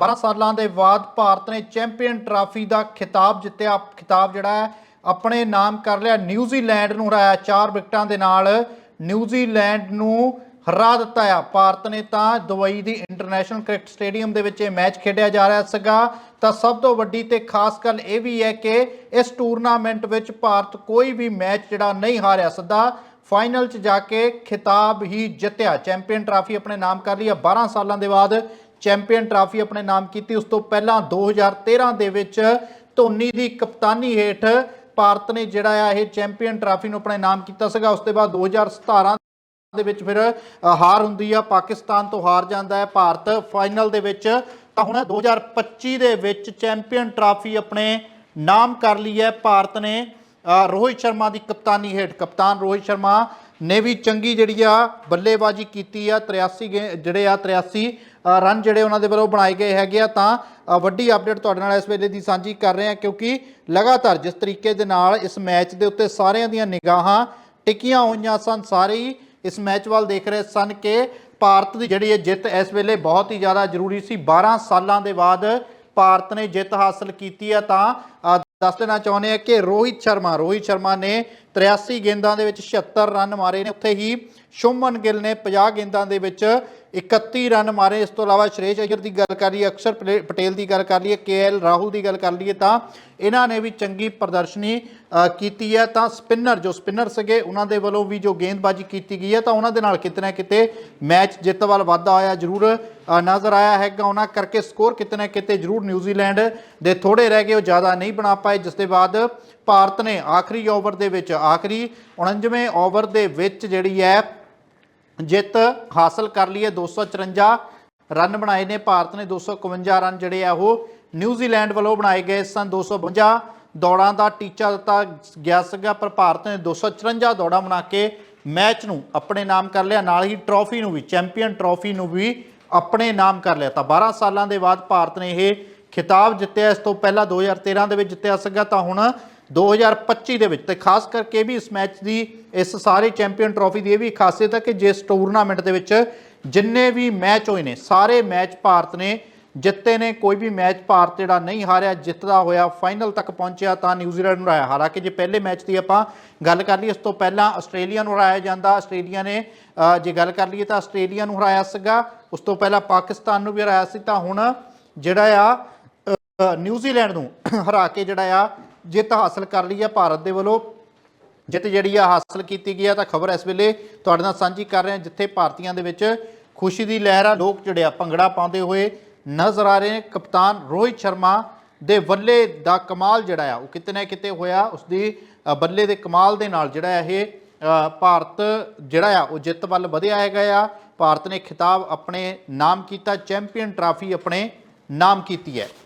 12 ਸਾਲਾਂ ਦੇ ਬਾਅਦ ਭਾਰਤ ਨੇ ਚੈਂਪੀਅਨ ਟਰਾਫੀ ਦਾ ਖਿਤਾਬ ਜਿੱਤਿਆ। ਖਿਤਾਬ ਜਿਹੜਾ ਹੈ, ਆਪਣੇ ਨਾਮ ਕਰ ਲਿਆ। ਨਿਊਜ਼ੀਲੈਂਡ ਨੂੰ ਹਰਾਇਆ। ਚਾਰ ਵਿਕਟਾਂ ਦੇ ਨਾਲ ਨਿਊਜ਼ੀਲੈਂਡ ਨੂੰ ਹਰਾ ਦਿੱਤਾ ਆ। ਭਾਰਤ ਨੇ ਤਾਂ ਦੁਬਈ ਦੀ ਇੰਟਰਨੈਸ਼ਨਲ ਕ੍ਰਿਕਟ ਸਟੇਡੀਅਮ ਦੇ ਵਿੱਚ ਇਹ ਮੈਚ ਖੇਡਿਆ ਜਾ ਰਿਹਾ ਸੀਗਾ। ਤਾਂ ਸਭ ਤੋਂ ਵੱਡੀ ਤੇ ਖਾਸ ਗੱਲ ਇਹ ਵੀ ਹੈ ਕਿ ਇਸ ਟੂਰਨਾਮੈਂਟ ਵਿੱਚ ਭਾਰਤ ਕੋਈ ਵੀ ਮੈਚ ਜਿਹੜਾ ਨਹੀਂ ਹਾਰਿਆ ਸਿੱਧਾ। ਫਾਈਨਲ 'ਚ ਜਾ ਕੇ ਖਿਤਾਬ ਹੀ ਜਿੱਤਿਆ। ਚੈਂਪੀਅਨ ਟਰਾਫੀ ਆਪਣੇ ਨਾਮ ਕਰ ਲਈ ਆ। 12 ਸਾਲਾਂ ਦੇ ਬਾਅਦ ਚੈਂਪੀਅਨ ਟਰਾਫੀ ਆਪਣੇ ਨਾਮ ਕੀਤੀ। ਉਸ ਤੋਂ ਪਹਿਲਾਂ 2013 ਦੇ ਵਿੱਚ ਧੋਨੀ ਦੀ ਕਪਤਾਨੀ ਹੇਠ ਭਾਰਤ ਨੇ ਜਿਹੜਾ ਆ ਇਹ ਚੈਂਪੀਅਨ ਟਰਾਫੀ ਨੂੰ ਆਪਣੇ ਨਾਮ ਕੀਤਾ ਸੀਗਾ। ਉਸ ਤੋਂ ਬਾਅਦ 2017 ਦੇ ਵਿੱਚ ਫਿਰ ਹਾਰ ਹੁੰਦੀ ਆ। ਪਾਕਿਸਤਾਨ ਤੋਂ ਹਾਰ ਜਾਂਦਾ ਹੈ। ਭਾਰਤ ਫਾਈਨਲ ਦੇ ਵਿੱਚ ਤਾਂ ਹੁਣ 2025 ਦੇ ਵਿੱਚ ਚੈਂਪੀਅਨ ਟਰਾਫੀ ਆਪਣੇ ਨਾਮ ਕਰ ਲਈ ਹੈ। ਭਾਰਤ ਨੇ ਰੋਹਿਤ ਸ਼ਰਮਾ ਦੀ ਕਪਤਾਨੀ ਹੇਠ, ਕਪਤਾਨ ਰੋਹਿਤ ਸ਼ਰਮਾ ਨੇ ਵੀ ਚੰਗੀ ਜਿਹੜੀ ਆ ਬੱਲੇਬਾਜ਼ੀ ਕੀਤੀ ਆ। 83 ਗੇ- ਜਿਹੜੇ ਆ 83 ਰਨ ਜਿਹੜੇ ਉਹਨਾਂ ਦੇ ਵੱਲੋਂ ਬਣਾਏ ਗਏ ਹੈਗੇ ਆ, ਤਾਂ ਵੱਡੀ ਅਪਡੇਟ ਤੁਹਾਡੇ ਨਾਲ ਇਸ ਵੇਲੇ ਦੀ ਸਾਂਝੀ ਕਰ ਰਹੇ ਹਾਂ, ਕਿਉਂਕਿ ਲਗਾਤਾਰ ਜਿਸ ਤਰੀਕੇ ਦੇ ਨਾਲ ਇਸ ਮੈਚ ਦੇ ਉੱਤੇ ਸਾਰਿਆਂ ਦੀਆਂ ਨਿਗਾਹਾਂ ਟਿਕੀਆਂ ਹੋਈਆਂ ਸਨ, ਸਾਰੇ ਹੀ ਇਸ ਮੈਚ ਵੱਲ ਦੇਖ ਰਹੇ ਸਨ ਕਿ ਭਾਰਤ ਦੀ ਜਿਹੜੀ ਇਹ ਜਿੱਤ ਇਸ ਵੇਲੇ ਬਹੁਤ ਹੀ ਜ਼ਿਆਦਾ ਜ਼ਰੂਰੀ ਸੀ। 12 ਸਾਲਾਂ ਦੇ ਬਾਅਦ ਭਾਰਤ ਨੇ ਜਿੱਤ ਹਾਸਲ ਕੀਤੀ ਹੈ ਤਾਂ ਦੱਸ ਦੇਣਾ ਚਾਹੁੰਦੇ ਆ ਕਿ ਰੋਹਿਤ ਸ਼ਰਮਾ ਰੋਹਿਤ ਸ਼ਰਮਾ ਨੇ 83 ਗੇਂਦਾਂ ਦੇ ਵਿੱਚ 76 ਰਨ ਮਾਰੇ ਨੇ। ਉੱਥੇ ਹੀ ਸ਼ੁਭਮਨ ਗਿੱਲ ਨੇ 50 ਗੇਂਦਾਂ ਦੇ ਵਿੱਚ 31 ਰਨ ਮਾਰੇ। ਇਸ ਤੋਂ ਇਲਾਵਾ ਸ਼੍ਰੇਸ਼ ਅਯਰ ਦੀ ਗੱਲ ਕਰ ਲਈਏ, ਅਕਸ਼ਰ ਪਟੇ- ਪਟੇਲ ਦੀ ਗੱਲ ਕਰ ਲਈਏ ਕੇਐਲ ਰਾਹੁਲ ਦੀ ਗੱਲ ਕਰ ਲਈਏ, ਤਾਂ ਇਹਨਾਂ ਨੇ ਵੀ ਚੰਗੀ ਪ੍ਰਦਰਸ਼ਨੀ ਕੀਤੀ ਹੈ। ਤਾਂ ਸਪਿਨਰ, ਜੋ ਸਪਿਨਰ ਸੀਗੇ, ਉਹਨਾਂ ਦੇ ਵੱਲੋਂ ਵੀ ਜੋ ਗੇਂਦਬਾਜ਼ੀ ਕੀਤੀ ਗਈ ਹੈ, ਤਾਂ ਉਹਨਾਂ ਦੇ ਨਾਲ ਕਿਤੇ ਨਾ ਕਿਤੇ ਮੈਚ ਜਿੱਤ ਵੱਲ ਵਾਧਾ ਆਇਆ ਜ਼ਰੂਰ ਨਜ਼ਰ ਆਇਆ ਹੈਗਾ। ਉਹਨਾਂ ਕਰਕੇ ਸਕੋਰ ਕਿਤੇ ਨਾ ਕਿਤੇ ਜ਼ਰੂਰ ਨਿਊਜ਼ੀਲੈਂਡ ਦੇ ਥੋੜੇ ਰਹਿ ਗਏ, ਉਹ ਜ਼ਿਆਦਾ ਨਹੀਂ ਬਣਾ ਪਾਏ, ਜਿਸ ਦੇ ਬਾਅਦ ਭਾਰਤ ਨੇ ਆਖਰੀ ਓਵਰ ਦੇ ਵਿੱਚ, ਆਖਰੀ 49ਵੇਂ ਓਵਰ ਦੇ ਵਿੱਚ ਜਿਹੜੀ ਹੈ ਜਿੱਤ ਹਾਸਲ ਕਰ ਲਈ ਹੈ 254 ਰਨ ਬਣਾਏ ਨੇ ਭਾਰਤ ਨੇ। 251 ਰਨ ਜਿਹੜੇ ਆ ਉਹ ਨਿਊਜ਼ੀਲੈਂਡ ਵੱਲੋਂ ਬਣਾਏ ਗਏ ਸਨ। 252 ਦੌੜਾਂ ਦਾ ਟੀਚਾ ਦਿੱਤਾ ਗਿਆ ਸੀਗਾ, ਪਰ ਭਾਰਤ ਨੇ 254 ਦੌੜਾਂ ਬਣਾ ਕੇ ਮੈਚ ਨੂੰ ਆਪਣੇ ਨਾਮ ਕਰ ਲਿਆ। ਨਾਲ ਹੀ ਟਰੋਫੀ ਨੂੰ ਵੀ ਚੈਂਪੀਅਨ ਟਰੋਫੀ ਨੂੰ ਵੀ ਆਪਣੇ ਨਾਮ ਕਰ ਲਿਆ। ਤਾਂ 12 ਸਾਲਾਂ ਦੇ ਬਾਅਦ ਭਾਰਤ ਨੇ ਇਹ ਖਿਤਾਬ ਜਿੱਤਿਆ। ਇਸ ਤੋਂ ਪਹਿਲਾਂ 2013 ਦੇ ਵਿੱਚ ਜਿੱਤਿਆ ਸੀਗਾ। ਤਾਂ ਹੁਣ 2025 ਦੇ ਵਿੱਚ ਤੇ ਖਾਸ ਕਰਕੇ ਵੀ ਇਸ ਮੈਚ ਦੀ, ਇਸ ਸਾਰੇ ਚੈਂਪੀਅਨ ਟਰੋਫੀ ਦੀ ਇਹ ਵੀ ਖਾਸੀਅਤ ਹੈ ਕਿ ਜਿਸ ਟੂਰਨਾਮੈਂਟ ਦੇ ਵਿੱਚ ਜਿੰਨੇ ਵੀ ਮੈਚ ਹੋਏ ਨੇ, ਸਾਰੇ ਮੈਚ ਭਾਰਤ ਨੇ ਜਿੱਤੇ ਨੇ, ਕੋਈ ਵੀ ਮੈਚ ਭਾਰਤ ਜਿਹੜਾ ਨਹੀਂ ਹਾਰਿਆ, ਜਿੱਤਦਾ ਹੋਇਆ, ਫਾਈਨਲ ਤੱਕ ਪਹੁੰਚਿਆ ਤਾਂ ਨਿਊਜ਼ੀਲੈਂਡ ਨੂੰ ਹਰਾਇਆ। ਹਾਲਾਂਕਿ ਜੇ ਪਹਿਲੇ ਮੈਚ ਦੀ ਆਪਾਂ ਗੱਲ ਕਰ ਲਈ ਇਸ ਤੋਂ ਪਹਿਲਾਂ ਆਸਟ੍ਰੇਲੀਆ ਨੂੰ ਹਰਾਇਆ ਜਾਂਦਾ, ਆਸਟ੍ਰੇਲੀਆ ਨੇ ਜੇ ਗੱਲ ਕਰ ਲਈਏ ਤਾਂ ਆਸਟ੍ਰੇਲੀਆ ਨੂੰ ਹਰਾਇਆ ਸੀਗਾ, ਉਸ ਤੋਂ ਪਹਿਲਾਂ ਪਾਕਿਸਤਾਨ ਨੂੰ ਵੀ ਹਰਾਇਆ ਸੀ, ਤਾਂ ਹੁਣ ਜਿਹੜਾ ਆ ਨਿਊਜ਼ੀਲੈਂਡ ਨੂੰ ਹਰਾ ਕੇ ਜਿਹੜਾ ਆ ਜਿੱਤ ਹਾਸਲ ਕਰ ਲਈ ਆ ਭਾਰਤ ਦੇ ਵੱਲੋਂ। ਜਿੱਤ ਜਿਹੜੀ ਆ ਹਾਸਲ ਕੀਤੀ ਗਈ ਆ ਤਾਂ ਖਬਰ ਇਸ ਵੇਲੇ ਤੁਹਾਡੇ ਨਾਲ ਸਾਂਝੀ ਕਰ ਰਹੇ ਹਾਂ ਜਿੱਥੇ ਭਾਰਤੀਆਂ ਦੇ ਵਿੱਚ ਖੁਸ਼ੀ ਦੀ ਲਹਿਰ ਆ ਲੋਕ ਜਿਹੜੇ ਆ ਭੰਗੜਾ ਪਾਉਂਦੇ ਹੋਏ ਨਜ਼ਰ ਆ ਰਹੇ ਨੇ। ਕਪਤਾਨ ਰੋਹਿਤ ਸ਼ਰਮਾ ਦੇ ਬੱਲੇ ਦਾ ਕਮਾਲ ਜਿਹੜਾ ਆ ਉਹ ਕਿਤੇ ਨਾ ਕਿਤੇ ਹੋਇਆ। ਉਸਦੀ ਅ, ਬੱਲੇ ਦੇ ਕਮਾਲ ਦੇ ਨਾਲ ਜਿਹੜਾ ਇਹ ਭਾਰਤ ਜਿਹੜਾ ਆ ਉਹ ਜਿੱਤ ਵੱਲ ਵਧਿਆ ਹੈਗਾ ਆ। ਭਾਰਤ ਨੇ ਖਿਤਾਬ ਆਪਣੇ ਨਾਮ ਕੀਤਾ ਚੈਂਪੀਅਨ ਟਰਾਫੀ ਆਪਣੇ ਨਾਮ ਕੀਤੀ ਹੈ।